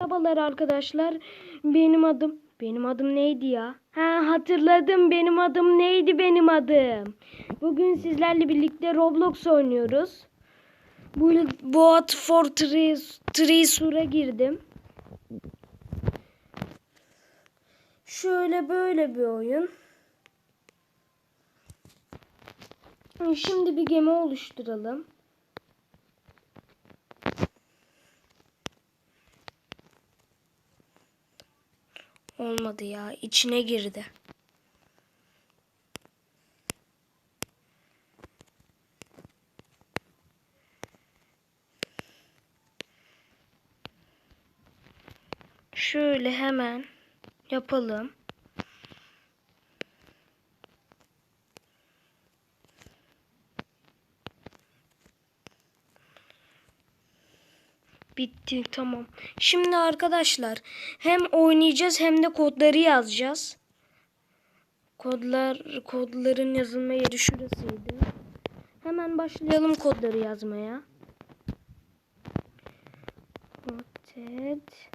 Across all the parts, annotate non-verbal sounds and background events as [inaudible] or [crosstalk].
Merhabalar arkadaşlar. Benim adım benim adım neydi ya? Ha hatırladım. Benim adım neydi benim adım? Bugün sizlerle birlikte Roblox oynuyoruz. Bu Boat for Trees Treesur'a girdim. Şöyle böyle bir oyun. Şimdi bir gemi oluşturalım. Olmadı ya. içine girdi. Şöyle hemen yapalım. Bitti tamam. Şimdi arkadaşlar hem oynayacağız hem de kodları yazacağız. Kodlar kodların yazılma yeri şurasıydı. Hemen başlayalım kodları yazmaya. Rotet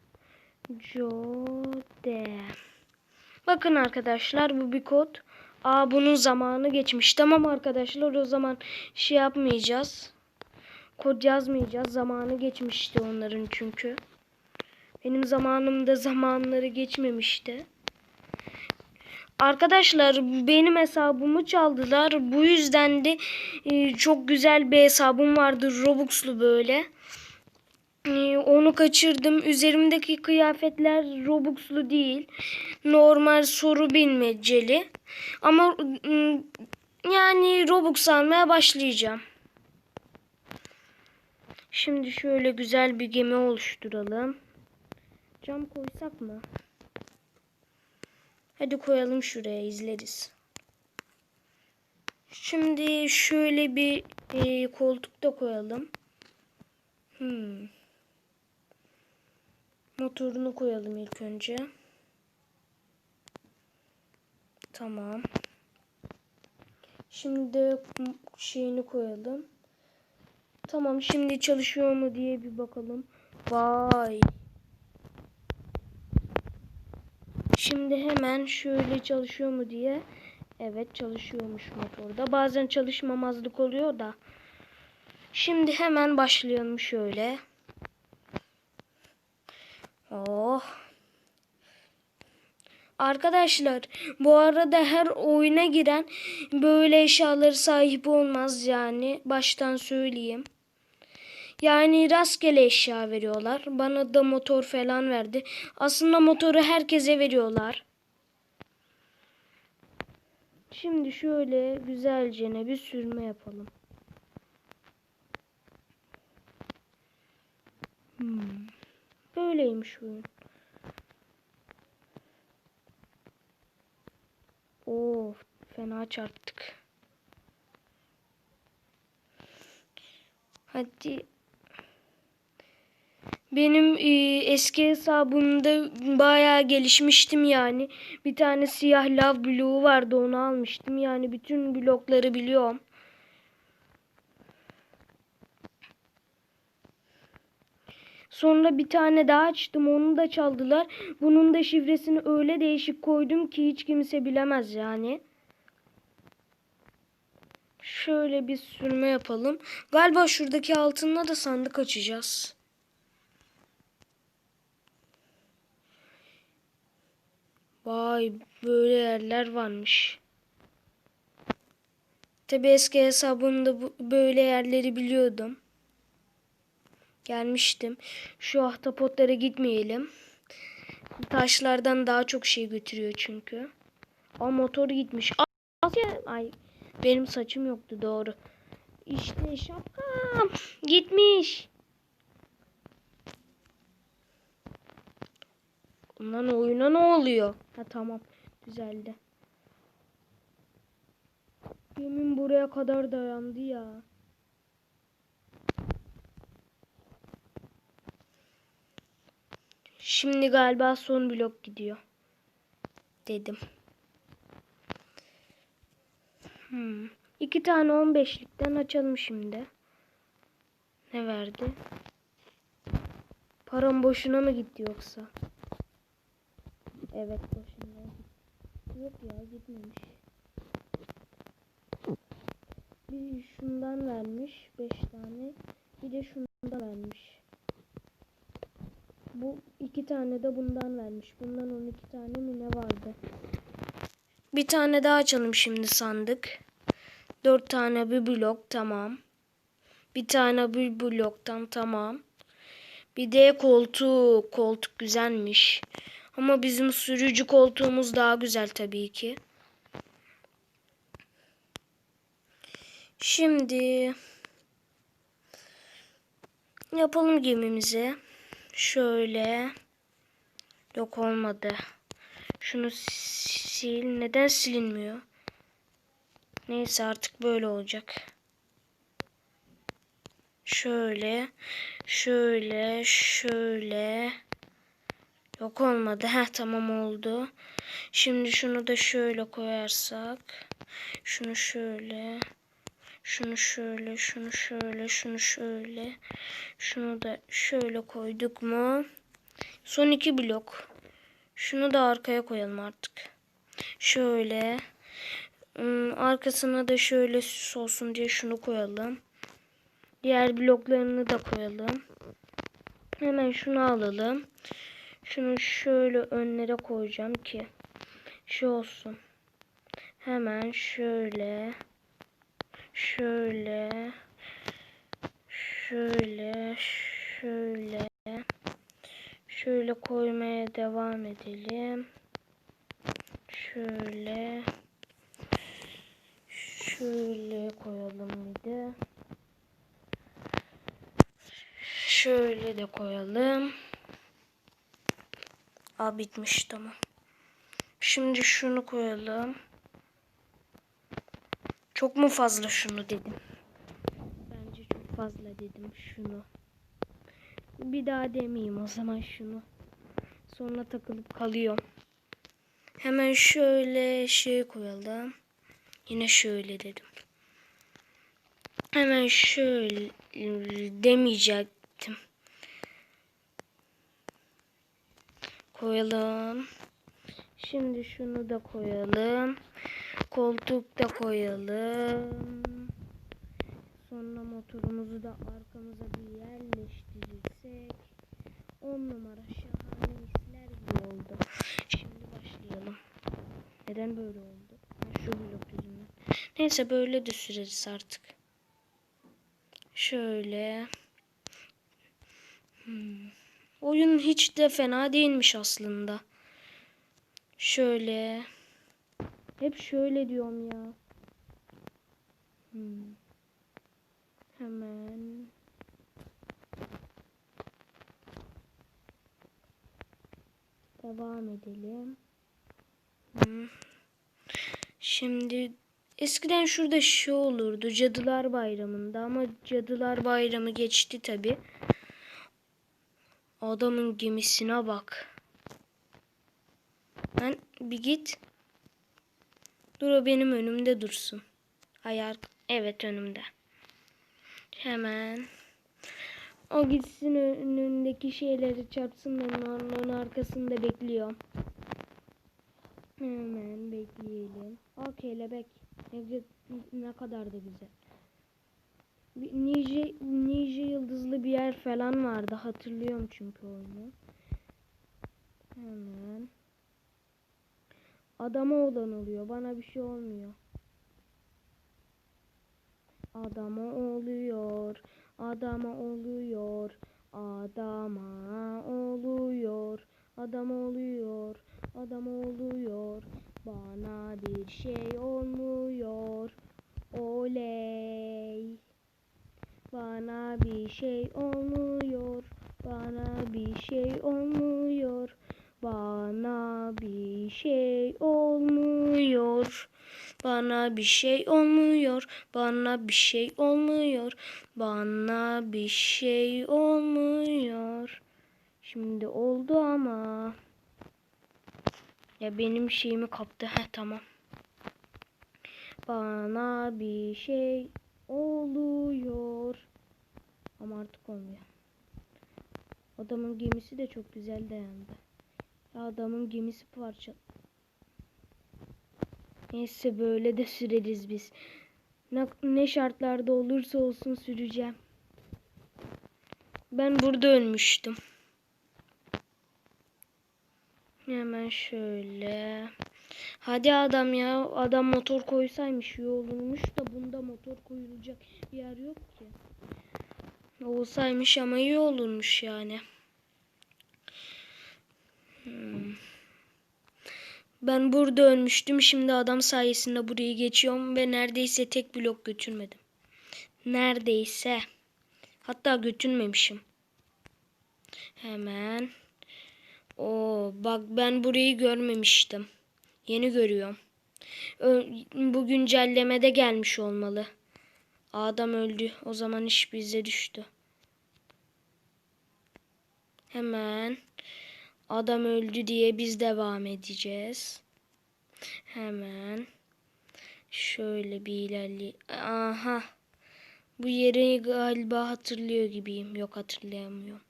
Jode. Bakın arkadaşlar bu bir kod. Aa bunun zamanı geçmiş. Tamam arkadaşlar o zaman şey yapmayacağız. Kod yazmayacağız. Zamanı geçmişti onların çünkü. Benim zamanımda zamanları geçmemişti. Arkadaşlar benim hesabımı çaldılar. Bu yüzden de e, çok güzel bir hesabım vardı. Robux'lu böyle. E, onu kaçırdım. Üzerimdeki kıyafetler Robux'lu değil. Normal soru bilmeceli. Ama yani Robux almaya başlayacağım. Şimdi şöyle güzel bir gemi oluşturalım. Cam koysak mı? Hadi koyalım şuraya izleriz. Şimdi şöyle bir e, koltuk da koyalım. Hmm. Motorunu koyalım ilk önce. Tamam. Şimdi şeyini koyalım. Tamam şimdi çalışıyor mu diye bir bakalım. Vay. Şimdi hemen şöyle çalışıyor mu diye. Evet çalışıyormuş motorda. Bazen çalışmamazlık oluyor da. Şimdi hemen başlayalım şöyle. Oh. Arkadaşlar bu arada her oyuna giren böyle eşyaları sahip olmaz yani. Baştan söyleyeyim. Yani rastgele eşya veriyorlar. Bana da motor falan verdi. Aslında motoru herkese veriyorlar. Şimdi şöyle güzelce bir sürme yapalım. Hmm. Böyleymiş oyun. Of fena çarptık. Hadi benim e, eski hesabımda bayağı gelişmiştim yani. Bir tane siyah lav bloğu vardı onu almıştım. Yani bütün blokları biliyorum. Sonra bir tane daha açtım onu da çaldılar. Bunun da şifresini öyle değişik koydum ki hiç kimse bilemez yani. Şöyle bir sürme yapalım. Galiba şuradaki altınla da sandık açacağız. Vay böyle yerler varmış. Tabi eski hesabımda bu, böyle yerleri biliyordum. Gelmiştim. Şu ahtapotlara gitmeyelim. Taşlardan daha çok şey götürüyor çünkü. Aa motor gitmiş. Aa, ay benim saçım yoktu doğru. İşte şapkam gitmiş. Lan oyuna ne oluyor? Ha tamam. Düzeldi. Yemin buraya kadar dayandı ya. Şimdi galiba son blok gidiyor. Dedim. Hmm. İki tane 15'likten açalım şimdi. Ne verdi? Param boşuna mı gitti yoksa? Evet boşuna. Yok ya gitmemiş. Bir şundan vermiş 5 tane. Bir de şundan vermiş. Bu iki tane de bundan vermiş. Bundan 12 tane mi ne vardı? Bir tane daha açalım şimdi sandık. 4 tane bir blok tamam. Bir tane bir bloktan tamam. Bir de koltuk. Koltuk güzelmiş. Ama bizim sürücü koltuğumuz daha güzel tabii ki. Şimdi yapalım gemimizi. Şöyle. Yok olmadı. Şunu sil. Neden silinmiyor? Neyse artık böyle olacak. Şöyle. Şöyle. Şöyle. Yok olmadı. Heh tamam oldu. Şimdi şunu da şöyle koyarsak. Şunu şöyle. Şunu şöyle, şunu şöyle, şunu şöyle. Şunu da şöyle koyduk mu? Son iki blok. Şunu da arkaya koyalım artık. Şöyle. Hmm, Arkasına da şöyle süs olsun diye şunu koyalım. Diğer bloklarını da koyalım. Hemen şunu alalım. Şunu şöyle önlere koyacağım ki şu olsun. Hemen şöyle şöyle şöyle şöyle şöyle koymaya devam edelim. Şöyle şöyle koyalım bir de. Şöyle de koyalım. Aa bitmiş tamam. Şimdi şunu koyalım. Çok mu fazla şunu dedim? Bence çok fazla dedim şunu. Bir daha demeyeyim o zaman şunu. Sonra takılıp kalıyorum. Hemen şöyle şey koyalım. Yine şöyle dedim. Hemen şöyle demeyecektim. Koyalım. Şimdi şunu da koyalım. Koltuk da koyalım. Sonra motorumuzu da arkamıza bir yerleştirirsek 10 numara şahane misler gibi oldu. Şimdi başlayalım. Neden böyle oldu? Şu blok yüzünden. Neyse böyle de süreriz artık. Şöyle. Hmm. Oyun hiç de fena değilmiş aslında. Şöyle. Hep şöyle diyorum ya. Hmm. Hemen. Devam edelim. Hmm. Şimdi eskiden şurada şey olurdu Cadılar Bayramı'nda ama Cadılar Bayramı geçti tabi. Adamın gemisine bak. Ben bir git. Dur o benim önümde dursun. Ayar evet önümde. Hemen. O gitsin önündeki şeyleri çarpsın ben onun, arkasında bekliyorum. Hemen bekleyelim. Aa kelebek. Ne, ne kadar da güzel. Nice, Nice yıldızlı bir yer falan vardı. Hatırlıyorum çünkü oyunu. Hemen. Adama olan oluyor. Bana bir şey olmuyor. Adama oluyor. Adama oluyor. Adama oluyor. Adam oluyor. Adam oluyor. Bana bir şey olmuyor. Bana bir şey olmuyor. Bana bir şey olmuyor. Bana bir şey olmuyor. Bana bir şey olmuyor. Bana bir şey olmuyor. Bana bir şey olmuyor. Şimdi oldu ama. Ya benim şeyimi kaptı. Heh tamam. Bana bir şey oluyor. Ama artık olmuyor. Adamın gemisi de çok güzel dayandı. Ya adamın gemisi parça. Neyse böyle de süreriz biz. Ne, ne şartlarda olursa olsun süreceğim. Ben burada ölmüştüm. Hemen şöyle. Hadi adam ya. Adam motor koysaymış iyi olurmuş da bunda motor koyulacak bir yer yok ki. Olsaymış ama iyi olurmuş yani. Hmm. Ben burada ölmüştüm. Şimdi adam sayesinde burayı geçiyorum ve neredeyse tek blok götürmedim. Neredeyse. Hatta götürmemişim. Hemen. Oo, bak ben burayı görmemiştim. Yeni görüyorum. Bu güncellemede gelmiş olmalı. Adam öldü. O zaman iş bize düştü. Hemen adam öldü diye biz devam edeceğiz. Hemen şöyle bir ilerle. Aha. Bu yeri galiba hatırlıyor gibiyim. Yok hatırlayamıyorum.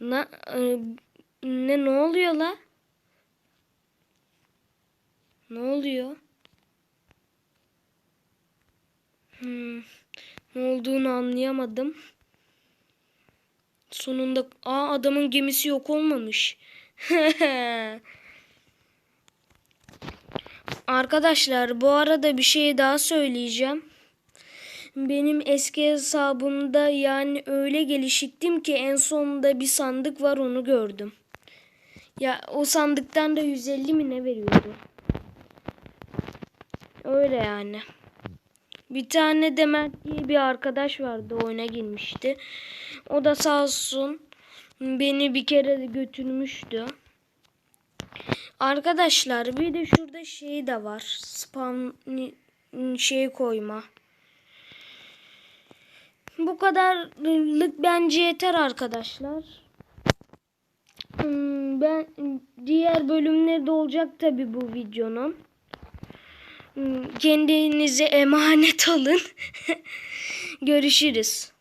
Na, e, ne ne oluyor la? Ne oluyor? Hmm, ne olduğunu anlayamadım. Sonunda aa adamın gemisi yok olmamış. [laughs] Arkadaşlar bu arada bir şey daha söyleyeceğim. Benim eski hesabımda yani öyle gelişiktim ki en sonunda bir sandık var onu gördüm. Ya o sandıktan da 150 mi ne veriyordu? Öyle yani. Bir tane de Mert diye bir arkadaş vardı oyuna girmişti. O da sağ olsun beni bir kere götürmüştü. Arkadaşlar bir de şurada şey de var. Spam şey koyma. Bu kadarlık bence yeter arkadaşlar. Hmm, Ben diğer bölümleri de olacak tabi bu videonun. Hmm, Kendinize emanet olun. [laughs] Görüşürüz.